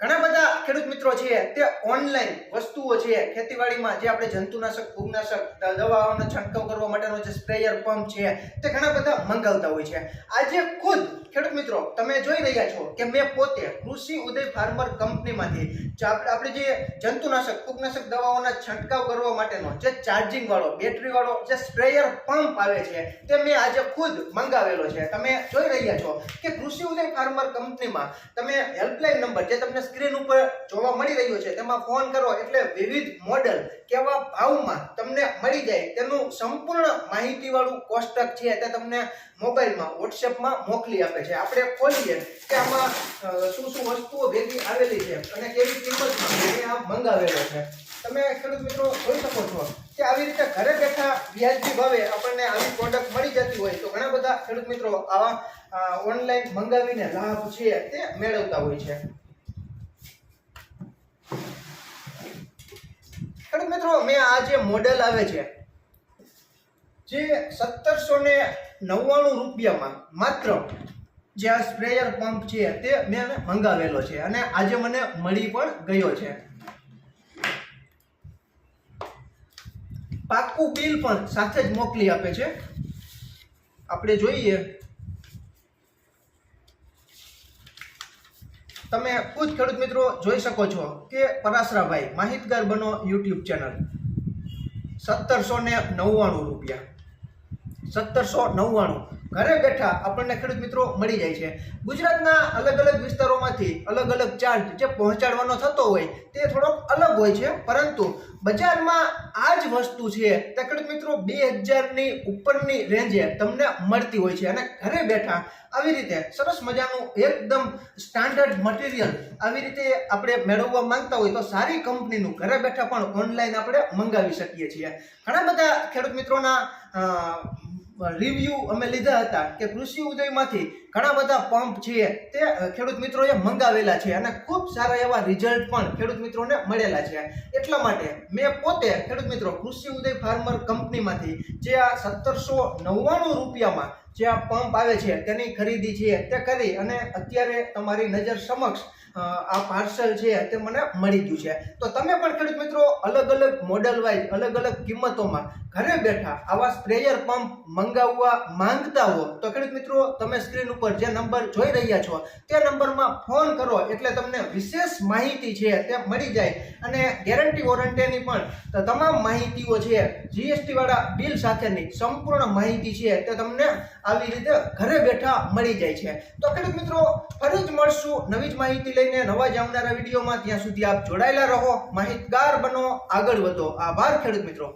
ઘણા બધા ખેડૂત મિત્રો છે તે ઓનલાઈન વસ્તુઓ છે, ખેતીવાડીમાં જે આપણે જંતુનાશક, ફૂગનાશક દવાઓનો છંટકાવ કરવા માટેનો જે સ્પ્રેયર પંપ છે, તે ઘણા બધા મંગાવતા હોય છે. આજે ખુદ ખેડૂત મિત્રો, તમે જોઈ રહ્યા છો કે મેં પોતે કૃષિ ઉદય ફાર્મર કંપનીમાંથી આપણે જે જંતુનાશક, ફૂગનાશક દવાઓના છંટકાવ કરવા માટેનો જે ચાર્જિંગ વાળો બેટરી વાળો જે સ્પ્રેયર પંપ આવે છે, તે મેં આજે ખુદ મંગાવેલો છે. તમે જોઈ રહ્યા છો કે કૃષિ ઉદય ફાર્મર કંપનીમાં તમે હેલ્પલાઇન નંબર જે તમને સ્ક્રીન ઉપર જોવા મળી રહ્યો છે. તેમાં ફોન કરો એટલે વિવિધ મોડલ કેવા ભાવમાં તમને મળી જાય તેનું સંપૂર્ણ માહિતીવાળું કોષ્ટક છે તે તમને મોબાઈલમાં, વોટ્સએપમાં મોકલી આપે છે. આપણે ખોલીએ કે આમાં શું શું વસ્તુઓ ભેગી આવેલી છે અને કેવી કિંમતમાં મેં આ મંગાવેલો છે. તમે ખેડૂત મિત્રો જોઈ શકો છો કે આવી રીતે ઘરે બેઠા વ્યાજબી ભાવે આપણને આવી પ્રોડક્ટ મળી જતી હોય તો ઘણા બધા ખેડૂત મિત્રો આવા ઓનલાઈન મંગાવીને લાભ છે તે મેળવતા હોય છે ખેડૂત મિત્રો મેં આ જે મોડેલ આવે છે, જે સત્તરસો ને નવ્વાણું રૂપિયામાં માત્ર જે આ સ્પ્રેયર પંપ છે તે મેં મંગાવેલો છે અને આજે મને મળી પણ ગયો છે. પાક્કું બિલ પણ સાથે જ મોકલી આપે છે. આપણે જોઈએ. તમે ખુદ ખેડૂત મિત્રો જોઈ શકો છો કે પરાસરાભાઈ માહિતગાર બનો યુટ્યુબ ચેનલ. સત્તરસો ને નવ્વાણું રૂપિયા. સત્તરસો નવ્વાણું. ઘરે બેઠા આપણને ખેડૂત મિત્રો મળી જાય છે. ગુજરાતના અલગ અલગ વિસ્તારોમાંથી અલગ અલગ ચાર્જ જે પહોંચાડવાનો થતો હોય તે થોડોક અલગ હોય છે. પરંતુ બજારમાં આ જ વસ્તુ છે તે ખેડૂત મિત્રો બે હજારની ઉપરની રેન્જે તમને મળતી હોય છે. અને ઘરે બેઠા આવી રીતે સરસ મજાનું એકદમ સ્ટાન્ડર્ડ મટીરિયલ આવી રીતે આપણે મેળવવા માંગતા હોય તો સારી કંપનીનું ઘરે બેઠા પણ ઓનલાઈન આપણે મંગાવી શકીએ છીએ. ઘણા બધા ખેડૂત મિત્રોના રિવ્યુ અમે લીધા હતા કે કૃષિ ઉદયમાંથી ઘણા બધા પંપ છે તે ખેડૂત મિત્રોએ મંગાવેલા છે અને ખૂબ સારા એવા રિઝલ્ટ પણ ખેડૂત મિત્રોને મળેલા છે. એટલા માટે મેં પોતે ખેડૂત મિત્રો કૃષિ ઉદય ફાર્મર કંપનીમાંથી જે આ સત્તરસો નવ્વાણું રૂપિયામાં જે આ પંપ આવે છે તેની ખરીદી છે. તે કરી અને અત્યારે તમારી નજર સમક્ષ આ પાર્સલ છે તે મને મળી ગયું છે. તો તમે પણ ખેડૂત મિત્રો અલગ અલગ મોડલ વાઇઝ અલગ અલગ કિંમતોમાં ઘરે બેઠા આવા સ્પ્રેયર પંપ મંગાવવા માંગતા હો, તો ખેડૂત મિત્રો તમે સ્ક્રીન ઉપર જે નંબર જોઈ રહ્યા છો, તે નંબરમાં ફોન કરો એટલે તમને વિશેષ માહિતી છે તે મળી જાય. અને ગેરંટી વોરંટીની પણ તમામ માહિતીઓ છે જીએસટી વાળા બિલ સાથેની સંપૂર્ણ માહિતી છે તે તમને આવી રીતે ઘરે બેઠા મળી જાય છે. તો ખેડૂત મિત્રો ફરી જ મળશું નવી જ માહિતી લઈને નવા જ આવનારા વિડીયોમાં ત્યાં સુધી આપ જોડાયેલા રહો. માહિતગાર બનો, આગળ વધો. આભાર ખેડૂત મિત્રો.